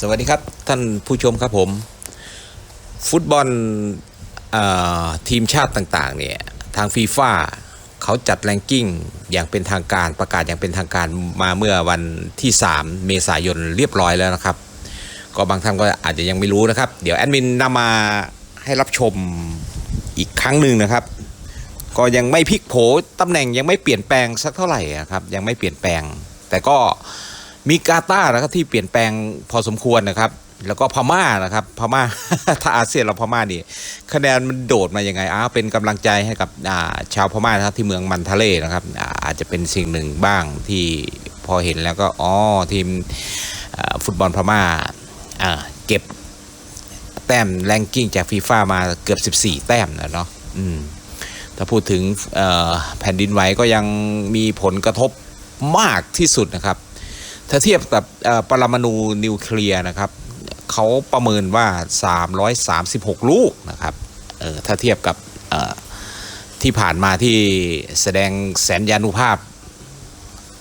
สวัสดีครับท่านผู้ชมครับผม ฟุตบอลอทีมชาติต่างๆเนี่ยทางฟีฟ่าเขาจัดแรงกิ้งอย่างเป็นทางการประกาศอย่างเป็นทางการมาเมื่อวันที่ 3 เมษายนเรียบร้อยแล้วนะครับ ก็บางท่านก็อาจจะยังไม่รู้นะครับ เดี๋ยวแอดมินนำมาให้รับชมอีกครั้งหนึ่งนะครับ ก็ยังไม่พลิกโผตำแหน่งยังไม่เปลี่ยนแปลงสักเท่าไหร่นะครับยังไม่เปลี่ยนแปลง แต่ก็ มีกาตาร์นะครับที่เปลี่ยนแปลงพอสมควรนะครับ แล้วก็พม่านะครับ พม่าถ้าอาเซียนเราพม่านี่คะแนนมันโดดมาอยังไงอ้าวเป็นกำลังใจให้กับาชาวพม่านะครับที่เมืองมันทะเลนะครับอาอาจจะเป็นสิ่งหนึ่งบ้างที่พอเห็นแล้วก็อ๋อทีมฟุตบอลพม่าอ่าเก็บแต้มแรงกิ้งจากฟีฟ่ามาเกือบ 14 แต้มนะเนาะถ้าพูดถึงแผ่นดินไหวก็ยังมีผลกระทบมากที่สุดนะครับ ถ้าเทียบกับปรมาณูนิวเคลียร์นะครับเขาประเมินว่า 336 ลูกนะครับถ้าเทียบกับที่ผ่านมาที่แสดงแสนยานุภาพ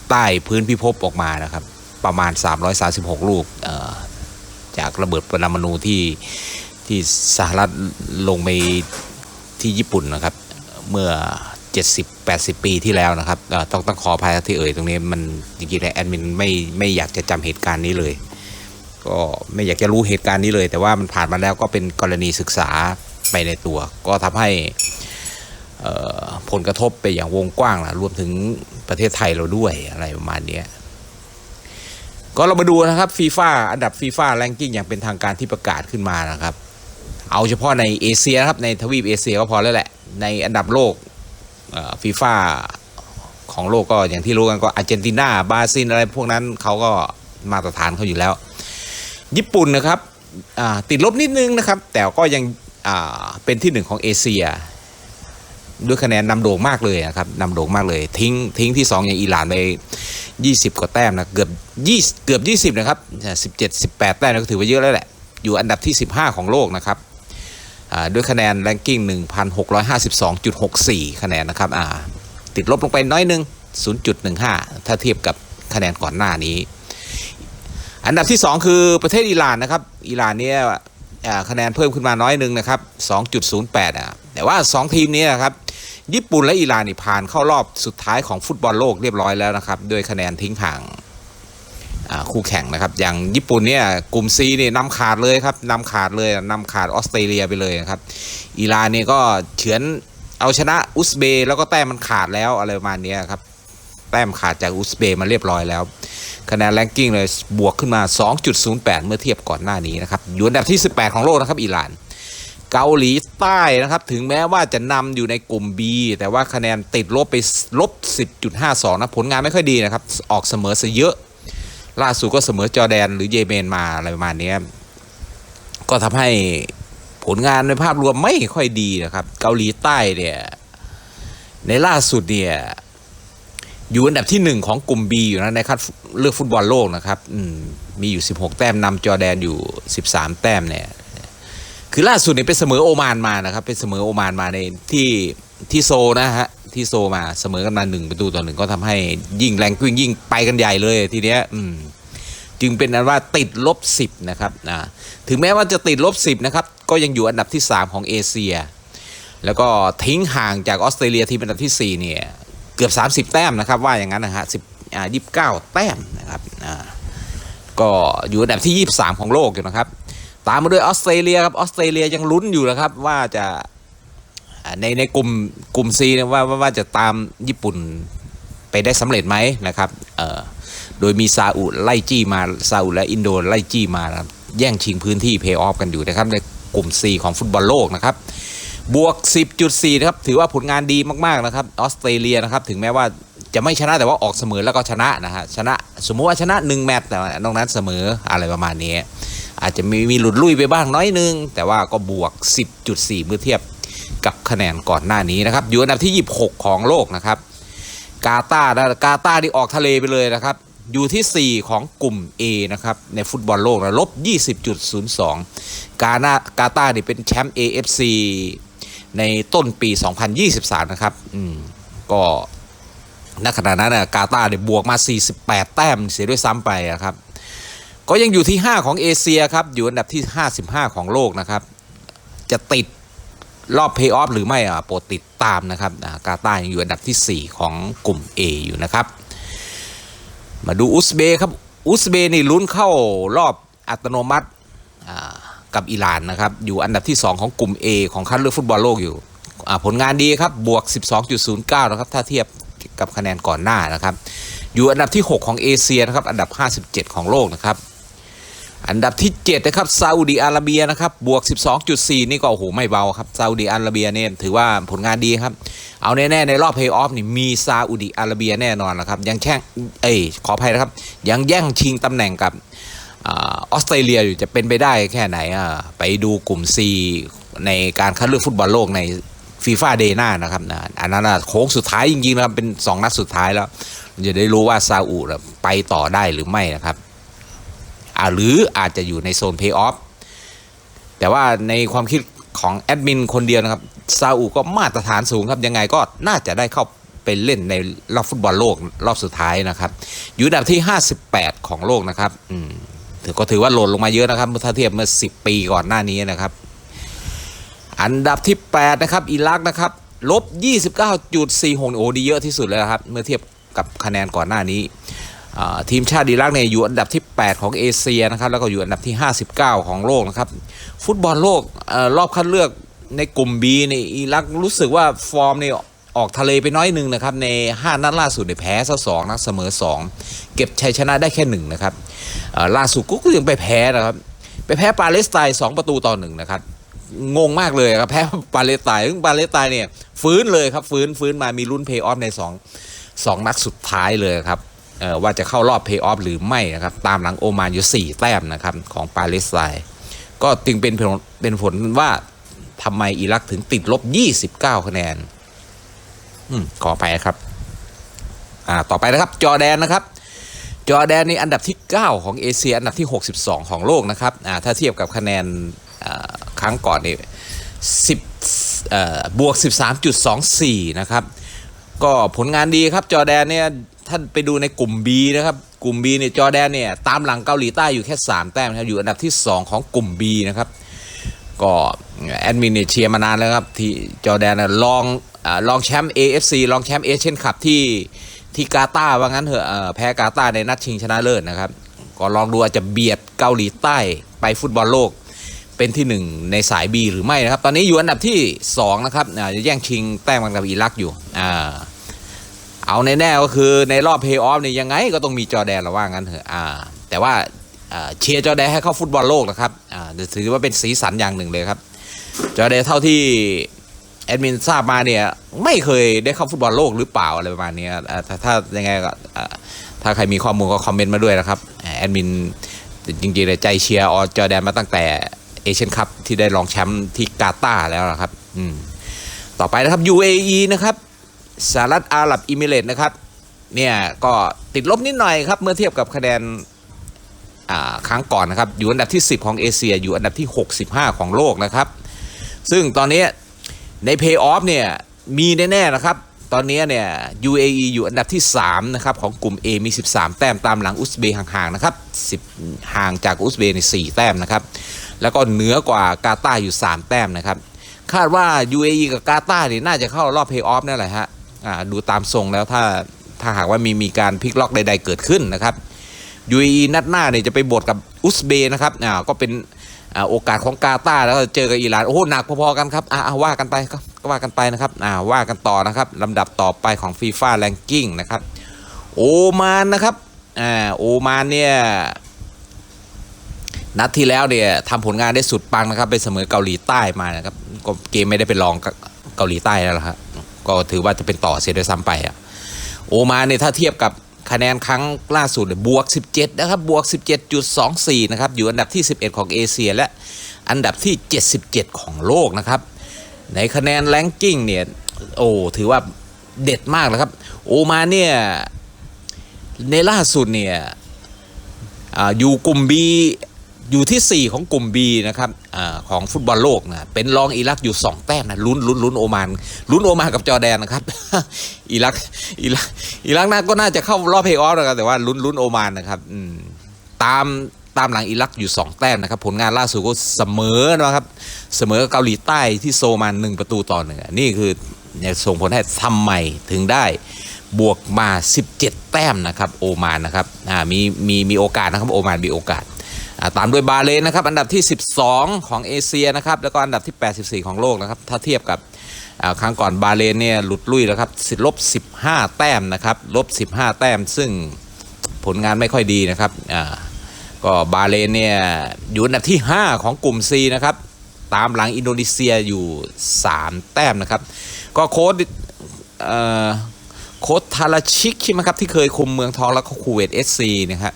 ใต้พื้นพิภพออกมานะครับ ประมาณ 336 ลูกจากระเบิดปรมาณูที่ที่สหรัฐลงไปที่ญี่ปุ่นนะครับ เมื่อ 70 80 ปีที่แล้วนะครับต้องต้องขออภัยที่เอ่ยตรงนี้มันจริงๆแล้วแอดมินไม่ไม่อยากจะจำเหตุการณ์นี้เลย ก็ไม่อยากจะรู้เหตุการณ์นี้เลย แต่ว่ามันผ่านมาแล้วก็เป็นกรณีศึกษาไปในตัว ก็ทำให้ผลกระทบไปอย่างวงกว้างนะรวมถึงประเทศไทยเราด้วยอะไรประมาณนี้ก็เรามาดูนะครับฟีฟ่าอันดับฟีฟ่าแรงกิ้งอย่างเป็นทางการที่ประกาศขึ้นมานะครับ เอาเฉพาะในเอเชียนะครับในทวีปเอเชียก็พอแล้วแหละ ในอันดับโลก ฟีฟ่าของโลกก็อย่างที่รู้กันก็อาร์เจนตินาบราซิลอะไรพวกนั้นเขาก็มาตรฐานเขาอยู่แล้ว ญี่ปุ่นนะครับติดลบนิดนึงนะครับ แต่ก็ยังเป็นที่หนึ่งของเอเชีย ด้วยคะแนนนำโด่งมากเลยนะครับนำโด่งมากเลย ทิ้งทิ้งที่ 2 อย่างอิหร่านไป 20 กว่าแต้มนะเกือบ20เกือบ 20 นะครับ 17 18 แต้มก็ถือว่าเยอะแล้วแหละ อยู่อันดับที่ 15 ของโลกนะครับ ด้วยคะแนนแรงกิ้ง 1,652.64 คะแนนนะครับติดลบลงไปน้อยนึง 0.15 ถ้าเทียบกับคะแนนก่อนหน้านี้ อันดับที่ 2 คือประเทศอิหร่านนะครับ อิหร่านเนี่ยคะแนนเพิ่มขึ้นมาน้อยหนึงนะครับ 2.08อะแต่ว่า 2 ทีมนี้นะครับญี่ปุ่นและอิหร่านนี่ผ่านเข้ารอบสุดท้ายของฟุตบอลโลกเรียบร้อยแล้วนะครับ ด้วยคะแนนทิ้งห่าง คู่แข่งนะครับ อย่างญี่ปุ่นเนี่ยกลุ่ม C นี่นำขาดเลยครับนำขาดเลยนำขาดออสเตรเลียไปเลยนะครับอิรานนี่ก็เฉือนเอาชนะอุซเบย์แล้วก็แต้มมันขาดแล้วอะไรประมาณเนี้ยครับแต้มขาดจากอุซเบย์มาเรียบร้อยแล้วคะแนนแรงกิ้งเลยบวกขึ้นมา 2.08 เมื่อเทียบก่อนหน้านี้นะครับอยู่อันดับที่ 18 ของโลกนะครับอิหร่าน เกาหลีใต้นะครับ ถึงแม้ว่าจะนำอยู่ในกลุ่ม B แต่ว่าคะแนนติดลบไปลบ 10.52 นะ ผลงานไม่ค่อยดีนะครับ ออกเสมอซะเยอะ ล่าสุดก็เสมอจอร์แดนหรือเยเมนมาอะไรประมาณนี้ก็ทำให้ผลงานในภาพรวมไม่ค่อยดีนะครับ เกาหลีใต้เนี่ยในล่าสุดเนี่ยอยู่อันดับที่หนึ่งของกลุ่ม B อยู่นะในคัดเลือกฟุตบอลโลกนะครับอืมมีอยู่ 16 แต้มนำจอแดนอยู่ 13 แต้มเนี่ยคือล่าสุดเนี่ยเป็นเสมอโอมานมานะครับเป็นเสมอโอมานมาในที่ที่โซนะฮะ ที่โซมาเสมอกันมาหนึ่งประตูต่อหนึ่งก็ทำให้ยิ่งแรงกิ้งยิ่งไปกันใหญ่เลยทีเนี้ยอืมจึงเป็นนั้นว่าติดลบ 10 นะครับอ่าถึงแม้ว่าจะติดลบ 10 นะครับ ก็ยังอยู่อันดับที่ 3 ของเอเชีย แล้วก็ทิ้งห่างจากออสเตรเลียที่เป็นอันดับที่ 4 เนี่ย เกือบ 30 แต้มนะครับ ว่าอย่างนั้นนะฮะสิบอ่ายี่สิบเก้าแต้มนะครับอ่าก็อยู่อันดับที่ 23 ของโลกอยู่นะครับ ตามมาด้วยออสเตรเลียครับออสเตรเลียยังลุ้นอยู่นะครับว่าจะ ในในกลุ่มกลุ่ม C นะว่าว่าจะตามญี่ปุ่นไปได้สำเร็จไหมนะครับโดยมีซาอุไล่จี้มาซาอุและอินโดไล่จี้มาแย่งชิงพื้นที่เพย์ออฟกันอยู่นะครับในกลุ่ม C ของฟุตบอลโลกนะครับบวก 10.4 นะครับ ถือว่าผลงานดีมากๆนะครับออสเตรเลียนะครับ ถึงแม้ว่าจะไม่ชนะแต่ว่าออกเสมอแล้วก็ชนะนะฮะชนะสมมุติว่าชนะ 1 แมตช์แต่นอกนั้นเสมออะไรประมาณนี้ อาจจะมีมีหลุดลุยไปบ้างน้อยนึง แต่ว่าก็บวก 10.4 เมื่อเทียบ กับคะแนนก่อนหน้านี้นะครับ อยู่อันดับที่ 26 ของโลกนะครับ กาตาร์กาตาร์ที่ออกทะเลไปเลยนะครับ อยู่ที่ 4 ของกลุ่ม A นะครับในฟุตบอลโลกนะลบ 20.02 กาหน้ากาตาร์นี่เป็นแชมป์ AFC ในต้นปี 2023 นะครับ อืม ก็ณขณะนั้นนะกาตาร์เนี่ยบวกมา 48 แต้มเสียด้วยซ้ำไปอะครับ ก็ยังอยู่ที่ 5 ของเอเชียครับ อยู่อันดับที่ 55 ของโลกนะครับ จะติด รอบเพย์ออฟหรือไม่อะโปรดติดตามนะครับกาตาร์ยังอยู่อันดับที่ 4 ของกลุ่ม A อยู่นะครับ มาดูอุซเบครับอุซเบนี่ลุ้นเข้ารอบอัตโนมัติกับอิหร่านนะครับอยู่อันดับที่ 2 ของกลุ่ม A ของคัดเลือกฟุตบอลโลกอยู่ผลงานดีครับบวก 12.09 นะครับถ้าเทียบกับคะแนนก่อนหน้านะครับ อยู่อันดับที่ 6 ของเอเชียนะครับอันดับ 57 ของโลกนะครับ อันดับที่ 7 นะครับซาอุดีอาระเบียนะครับบวก 12.4 นี่ก็โอ้โหไม่เบาครับซาอุดีอาระเบียเนี่ยถือว่าผลงานดีครับ เอาแน่ๆในรอบเพย์ออฟนี่มีซาอุดีอาระเบียแน่นอนนะครับยังแข่งเอ้ยขออภัยนะครับ ยังแย่งชิงตำแหน่งกับออสเตรเลียอยู่จะเป็นไปได้แค่ไหนอะไปดูกลุ่ม C ในการคัดเลือกฟุตบอลโลกในฟีฟ่าเดย์หน้านะครับนะอันนั้นโค้งสุดท้ายจริงๆนะครับเป็น 2 นัดสุดท้ายแล้วจะได้รู้ว่าซาอุไปต่อได้หรือไม่นะครับ หรืออาจจะอยู่ในโซนเพย์ออฟแต่ว่าในความคิดของแอดมินคนเดียวนะครับซาอุก็มาตรฐานสูงครับ ยังไงก็น่าจะได้เข้าไปเล่นในรอบฟุตบอลโลกรอบสุดท้ายนะครับ อยู่อันดับที่ 58 ของโลกนะครับอืมถือก็ถือว่าหล่นลงมาเยอะนะครับถ้าเทียบเมื่อ 10 ปีก่อนหน้านี้นะครับ อันดับที่ 8 นะครับ อิรักนะครับลบ 29.46โอ้ดีเยอะที่สุดเลยนะครับ เมื่อเทียบกับคะแนนก่อนหน้านี้ ทีมชาติอิรักเนี่ยอยู่อันดับที่ 8 ของเอเชียนะครับแล้วก็อยู่อันดับที่ 59 ของโลกนะครับฟุตบอลโลกอรอบคัดเลือกในกลุ่ม B ในอิรักรู้สึกว่าฟอร์มเนี่ยออกทะเลไปน้อยหนึ่งนะครับใน 5 นัดล่าสุดเนี่ยแพ้ซะสองนัดเสมอ 2 เก็บชัยชนะได้แค่หนึ่งนะครับล่าสุดก็ยังไปแพ้นะครับไปแพ้ปาเลสไตน์2ประตูต่อหนึ่งนะครับงงมากเลยครับแพ้ปาเลสไตน์ซึ่งปาเลสไตน์เนี่ยฟื้นเลยครับฟื้นฟื้นมามีลุ้นเพย์ออฟใน2 2นัดสุดท้ายเลยครับ ว่าจะเข้ารอบเพย์ออฟหรือไม่นะครับ ตามหลังโอมานอยู่ 4 แต้มนะครับ ของปาเลสไตน์ก็จึงเป็นผลเป็นผลว่าทำไมอิรักถึงติดลบ 29 คะแนนอืมขอไปครับอ่าต่อไปนะครับ จอแดนนะครับ จอแดนในอันดับที่ 9 ของเอเชีย อันดับที่ 62 ของโลกนะครับอ่าถ้าเทียบกับคะแนนครั้งก่อนนี่10เอ่อบวก 13.24 นะครับ ก็ผลงานดีครับจอแดนเนี่ย ท่านไปดูในกลุ่ม B นะครับกลุ่ม B เนี่ยจอแดนเนี่ยตามหลังเกาหลีใต้อยู่แค่ 3 แต้มนะครับอยู่อันดับที่ 2 ของกลุ่ม B นะครับก็แอดมินเนี่ยเชียร์มานานแล้วครับที่จอแดนนะลองลองแชมป์ AFC ลองแชมป์เอเชียนคัพที่ที่กาตาร์ว่างั้นเถอะเอ่อแพ้กาตาร์ในนัดชิงชนะเลิศนะครับก็ลองดูอาจจะเบียดเกาหลีใต้ไปฟุตบอลโลกเป็นที่หนึ่งในสาย B หรือไม่นะครับ ตอนนี้อยู่อันดับที่ 2 นะครับจะแย่งชิงแต้มกันกับอิรักอยู่อ่า เอาแน่ๆก็คือในรอบเพย์ออฟเนี่ยยังไงก็ต้องมีจอแดนละว่างั้นเถอะอ่า แต่ว่าเชียร์จอแดนให้เข้าฟุตบอลโลกนะครับอ่าถือว่าเป็นสีสันอย่างหนึ่งเลยครับ จอแดนเท่าที่แอดมินทราบมาเนี่ยไม่เคยได้เข้าฟุตบอลโลกหรือเปล่าอะไรประมาณนี้อ่ถ้าถ้ายังไงก็ถ้าใครมีข้อมูลก็คอมเมนต์มาด้วยนะครับแอดมินจริงๆเลยใจเชียร์ออจอแดนมาตั้งแต่เอเชียนคัพที่ได้รองแชมป์ที่กาตาร์แล้วนะครับ อืม ต่อไปนะครับ UAE นะครับ สหรัฐอาหรับอิมิเรตนะครับเนี่ยก็ติดลบนิดหน่อยครับเมื่อเทียบกับคะแนนครั้งก่อนนะครับอยู่อันดับที่ 10 ของเอเชีย อยู่อันดับที่ 65 ของโลกนะครับ ซึ่งตอนนี้ในเพย์ออฟเนี่ยมีแน่ๆนะครับ ตอนนี้เนี่ย UAE อยู่อันดับที่ 3 นะครับ ของกลุ่ม A มี 13 แต้มตามหลังอุซเบย์ห่างๆนะครับ10 ห่างจากอุซเบย์ใน4แต้มนะครับ แล้วก็เหนือกว่ากาตาอยู่ 3 แต้มนะครับ คาดว่า UAE กับกาตาเนี่ยน่าจะเข้ารอบเพย์ออฟนั่นแหละฮะ ดูตามทรงแล้วถ้าถ้าหากว่ามีมีการพลิกล็อกใด ๆ เกิดขึ้นนะครับ UAE นัดหน้าเนี่ยจะไปบทกับอุซเบย์นะครับอ่าก็เป็นโอกาสของกาตาร์แล้วก็เจอกับอิหร่านโอ้โหหนักพอๆกันครับอ่าว่ากันไปก็ก็ว่ากันไปนะครับอ่าว่ากันต่อนะครับลำดับต่อไปของฟีฟ่าแรงกิ้งนะครับโอมานนะครับอ่าโอมานเนี่ยนัดที่แล้วเนี่ยทำผลงานได้สุดปังนะครับไปเสมอเกาหลีใต้มานะครับก็เกมไม่ได้ไปลองเกาหลีใต้แล้วครับ ก็ถือว่าจะเป็นต่อเสียด้วยซ้ำไปอะโอมาเนี่ยถ้าเทียบกับคะแนนครั้งล่าสุดบวก 17 นะครับ บวก 17.24 นะครับ อยู่อันดับที่ 11 ของเอเชีย และอันดับที่ 77 ของโลกนะครับ ในคะแนนแรงกิ้งเนี่ย โอ้ ถือว่าเด็ดมากนะครับ โอมาเนี่ย ในล่าสุดเนี่ยออยู่กลุ่ม B อยู่ที่ 4 ของกลุ่ม B นะครับอของฟุตบอลโลกนะเป็นรองอิรักอยู่ 2 แต้มนะลุ้นลุ้นลุ้นโอมานลุ้นโอมานกับจอแดนนะครับอิรักอิรักอิรักน่าก็น่าจะเข้ารอบเพย์ออฟนะครับแต่ว่าลุ้นลุ้นโอมานนะครับตามตามหลังอิรักอยู่ 2 แต้มนะครับ ผลงานล่าสุดก็เสมอนะครับเสมอกับเกาหลีใต้ที่โซมาหนึ่งประตูต่อหนึ่งนี่คือส่งผลให้ทำใหม่ถึงได้บวกมา 17 แต้มนะครับ โอมานนะครับมีมีมีโอกาสนะครับโอมานมีโอกาส ตามด้วยบาเรนนะครับอันดับที่ 12 ของเอเชียนะครับแล้วก็อันดับที่ 84 ของโลกนะครับถ้าเทียบกับครั้งก่อนบาเรนเนี่ยหลุดลุยแล้วครับสิลบ 15 แต้มนะครับลบ 15 แต้ม ซึ่งผลงานไม่ค่อยดีนะครับก็บาเรนเนี่ยอยู่อันดับที่ 5 ของกลุ่ม C นะครับตามหลังอินโดนีเซียอยู่ 3 แต้มนะครับ ก็โค้ดโค้ดทาราชิกใช่ไหมครับที่เคยคุมเมืองทองแล้วก็คูเวตเอสซีนะครับ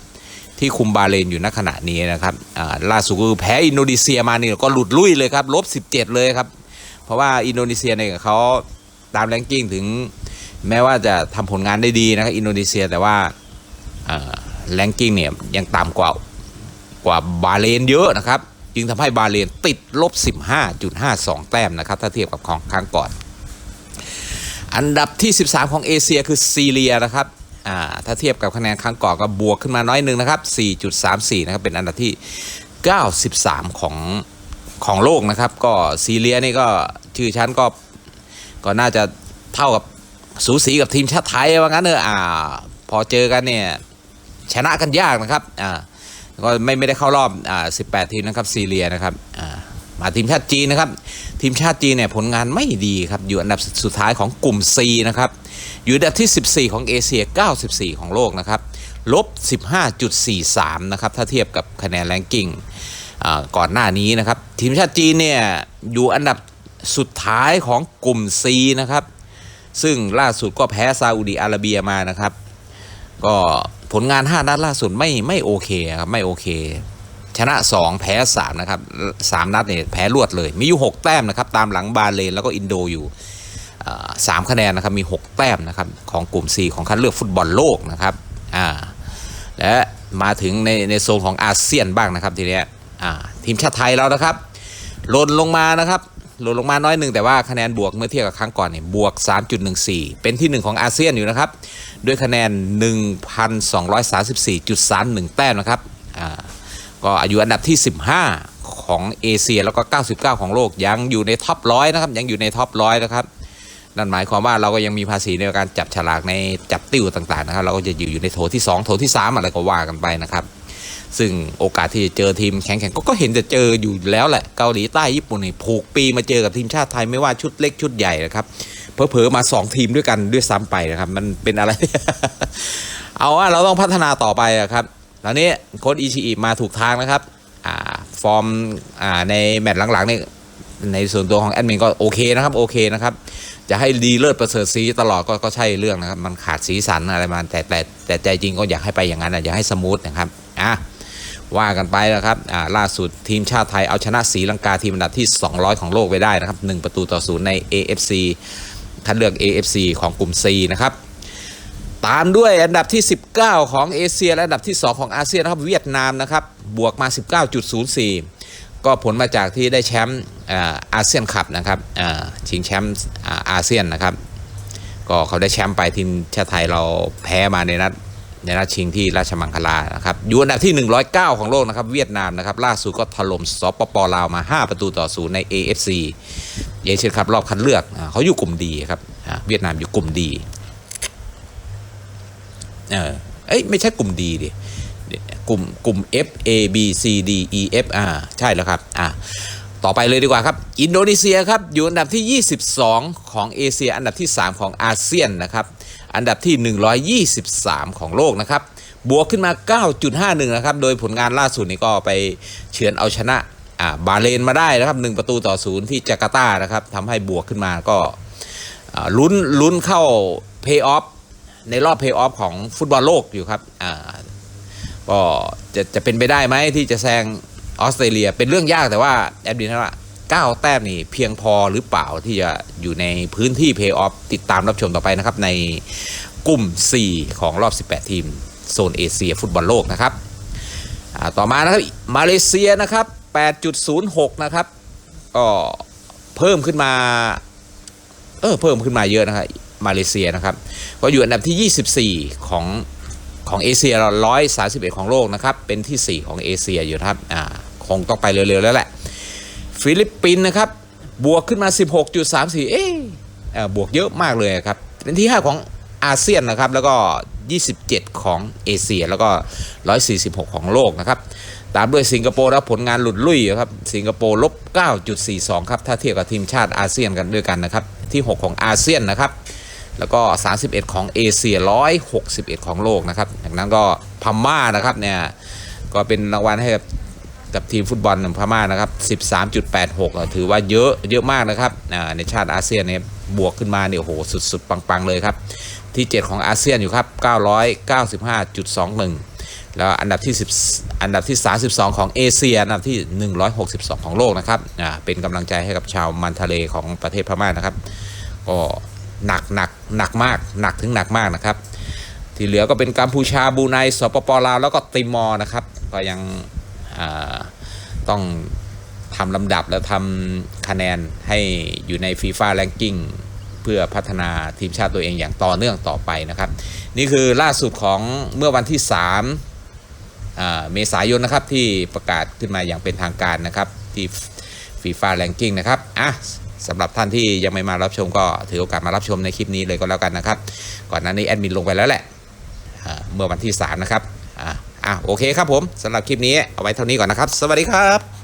ที่คุมบาเรนอยู่ณขณะนี้นะครับล่าสุดก็แพ้อินโดนีเซียมานี่ก็หลุดลุยเลยครับลบ17 เลยครับ เพราะว่าอินโดนีเซียเนี่ยเขาตามแรงกิ้งถึงแม้ว่าจะทำผลงานได้ดีนะครับอินโดนีเซียแต่ว่าแรงกิ้งเนี่ยยังต่ำกว่ากว่าบาเรนเยอะนะครับ จึงทำให้บาเรนติดลบ 15.52 แต้มนะครับ ถ้าเทียบกับของครั้งก่อน อันดับที่ 13 ของเอเชียคือซีเรียนะครับ อ่าถ้าเทียบกับคะแนนครั้งก่อนก็บวกขึ้นมาน้อยนึงนะครับ 4.34 นะครับ เป็นอันดับที่ 93 ของของโลกนะครับ ก็ซีเรียนี่ก็ชื่อชั้นก็ก็น่าจะเท่ากับสูสีกับทีมชาติไทยว่างั้นเนอะอ่า พอเจอกันเนี่ยชนะกันยากนะครับอ่าก็ไม่ไม่ได้เข้ารอบอ่า18 ทีมนะครับซีเรียนะครับอ่ามาทีมชาติจีนนะครับ ทีมชาติจีนเนี่ยผลงานไม่ดีครับอยู่อันดับสุดท้ายของกลุ่ม C นะครับ อยู่อันดับที่ 14 ของเอเชีย 94 ของโลกนะครับลบ 15.43 นะครับ ถ้าเทียบกับคะแนนแรงกิ้งก่อนหน้านี้นะครับ ทีมชาติจีนเนี่ย อยู่อันดับสุดท้ายของกลุ่ม C นะครับ ซึ่งล่าสุดก็แพ้ซาอุดีอาระเบียมานะครับ ก็ผลงาน 5 นัดล่าสุดไม่ไม่โอเคครับไม่โอเค ชนะ 2 แพ้ 3 นะครับ 3 นัดเนี่ยแพ้รวดเลย มีอยู่ 6 แต้มนะครับ ตามหลังบาเรนแล้วก็อินโดอยู่ สามคะแนนนะครับมี 6 แต้มนะครับของกลุ่ม C ของคัดเลือกฟุตบอลโลกนะครับอ่าและมาถึงในในโซนของอาเซียนบ้างนะครับทีเนี้ยอ่าทีมชาติไทยเรานะครับหล่นลงมานะครับหล่นลงมาน้อยหนึ่งแต่ว่าคะแนนบวกเมื่อเทียบกับครั้งก่อนเนี่ยบวก 3.14 เป็นที่ 1 ของอาเซียนอยู่นะครับด้วยคะแนน 1,234.31 แต้มนะครับอ่าก็อายุอันดับที่ 15 ของเอเชียแล้วก็ 99 ของโลกยังอยู่ในท็อปร้อยนะครับยังอยู่ในท็อปร้อยนะครับ นั่นหมายความว่าเราก็ยังมีภาษีในการจับฉลากในจับติ้วต่างๆนะครับ เราก็จะอยู่อยู่ในโถที่ 2 โถที่ 3 อะไรก็ว่ากันไปนะครับ ซึ่งโอกาสที่จะเจอทีมแข็งๆก็ก็เห็นจะเจออยู่แล้วแหละเกาหลีใต้ญี่ปุ่นนี่ผูกปีมาเจอกับทีมชาติไทยไม่ว่าชุดเล็กชุดใหญ่นะครับเผลอๆมา 2 ทีมด้วยกันด้วยซ้ำไปนะครับ มันเป็นอะไร เอาว่าเราต้องพัฒนาต่อไปอะครับตอนนี้โค้ชอิชิอิมาถูกทางนะครับอ่าฟอร์มอ่าในแมตช์หลังๆนี่ในส่วนตัวของแอดมินก็โอเคนะครับโอเคนะครับ จะให้ดีเลิศประเสริฐสีตลอดก็ก็ใช่เรื่องนะครับมันขาดสีสันอะไรมาแต่แต่แต่ใจจริงก็อยากให้ไปอย่างนั้นนะอยากให้สมูทนะครับอะว่ากันไปนะครับอ่าล่าสุดทีมชาติไทยเอาชนะศรีลังกาทีมอันดับที่ 200 ของโลกไว้ได้นะครับ 1 ประตูต่อศูนย์ใน AFC คัดเลือก AFC ของกลุ่ม C นะครับตามด้วยอันดับที่ 19 ของเอเชียและอันดับที่ 2 ของอาเซียนนะครับเวียดนามนะครับบวกมา 19.04 ก็ผลมาจากที่ได้แชมป์อาเซียนคัพนะครับชิงแชมป์อาเซียนนะครับ ก็เขาได้แชมป์ไปทีมชาติไทยเราแพ้มาในนัดในนัดชิงที่ราชมังคลานะครับอยู่อันดับที่ 109 ของโลกนะครับ เวียดนามนะครับ ล่าสุดก็ถล่มสปปลาวมา 5 ประตูต่อศูนย์ใน AFC เอเชียนคัพรอบคัดเลือกเขาอยู่กลุ่มดีครับเวียดนามอยู่กลุ่มดีเออเอ้ยไม่ใช่กลุ่มดีดิ กลุ่มกลุ่ม F A B C D E F อ่าใช่แล้วครับอ่าต่อไปเลยดีกว่าครับ อินโดนีเซียครับอยู่อันดับที่ 22 ของเอเชีย อันดับที่ 3 ของอาเซียนนะครับ อันดับที่ 123 ของโลกนะครับ บวกขึ้นมา 9.51 นะครับ โดยผลงานล่าสุดนี้ก็ไปเฉือนเอาชนะอ่าบาเรนมาได้นะครับ 1 ประตูต่อศูนย์ที่จาการ์ตานะครับทำให้บวกขึ้นมาก็ลุ้นลุ้นเข้าเพย์ออฟในรอบเพย์ออฟของฟุตบอลโลกอยู่ครับอ่า ก็จะจะเป็นไปได้ไหมที่จะแซงออสเตรเลีย เป็นเรื่องยากแต่ว่าแอดดินว่า9แต้มนี่เพียงพอหรือเปล่าที่จะอยู่ในพื้นที่เพย์ออฟติดตามรับชมต่อไปนะครับ ในกลุ่ม 4 ของรอบ 18 ทีม โซนเอเชียฟุตบอลโลกนะครับต่อมานะครับมาเลเซียนะครับ 8.06 นะครับก็เพิ่มขึ้นมาเออเพิ่มขึ้นมาเยอะนะครับมาเลเซียนะครับ ก็อยู่อันดับที่ 24 ของ ของเอเชียเรา131ของโลกนะครับ เป็นที่ 4 ของเอเชียอยู่ครับอ่าคงต้องไปเร็วๆแล้วแหละ ฟิลิปปินส์นะครับ บวกขึ้นมา 16.34 เอ๊ะเอ่อบวกเยอะมากเลยครับ เป็นที่ 5 ของอาเซียนนะครับ แล้วก็ 27 ของเอเชีย แล้วก็ 146 ของโลกนะครับ ตามด้วยสิงคโปร์รับผลงานหลุดลุ่ยครับ สิงคโปร์ลบ 9.42 ครับ ถ้าเทียบกับทีมชาติอาเซียนกันด้วยกันนะครับ ที่ 6 ของอาเซียนนะครับ แล้วก็ 31 ของเอเชีย161 ของโลกนะครับจากนั้นก็พม่านะครับเนี่ยก็เป็นรางวัลให้กับกับทีมฟุตบอลของพม่านะครับ 13.86 ถือว่าเยอะเยอะมากนะครับในชาติอาเซียนเนี่ยบวกขึ้นมาเนี่ยโอ้โหสุด ๆ ปัง ๆ เลยครับ ที่ 7 ของอาเซียนอยู่ครับ 995.21 แล้วอันดับที่ 10 อันดับที่ 32 ของเอเชียอันดับที่ 162 ของโลกนะครับเป็นกำลังใจให้กับชาวมันทะเลของประเทศพม่านะครับก็ หนักหนักหนักมาก หนักถึงหนักมากนะครับ ที่เหลือก็เป็นกัมพูชาบูไนสปปลาวแล้วก็ติมอร์นะครับ ก็ยังต้องทำลำดับแล้วทำคะแนนให้อยู่ในฟีฟ่าแ a งกิ้งเพื่อพัฒนาทีมชาติตัวเองอย่างต่อเนื่องต่อไปนะครับ นี่คือล่าสุดของเมื่อวันที่ 3 เมษายนนะครับที่ประกาศขึ้นมาอย่างเป็นทางการนะครับที่ฟีฟ่าแ a งกิ้งนะครับอะ สำหรับท่านที่ยังไม่มารับชมก็ถือโอกาสมารับชมในคลิปนี้เลยก็แล้วกันนะครับ ก่อนหน้านี้แอดมินลงไปแล้วแหละเมื่อวันที่ 3 นะครับอ่าโอเคครับผมสำหรับคลิปนี้เอาไว้เท่านี้ก่อนนะครับ สวัสดีครับ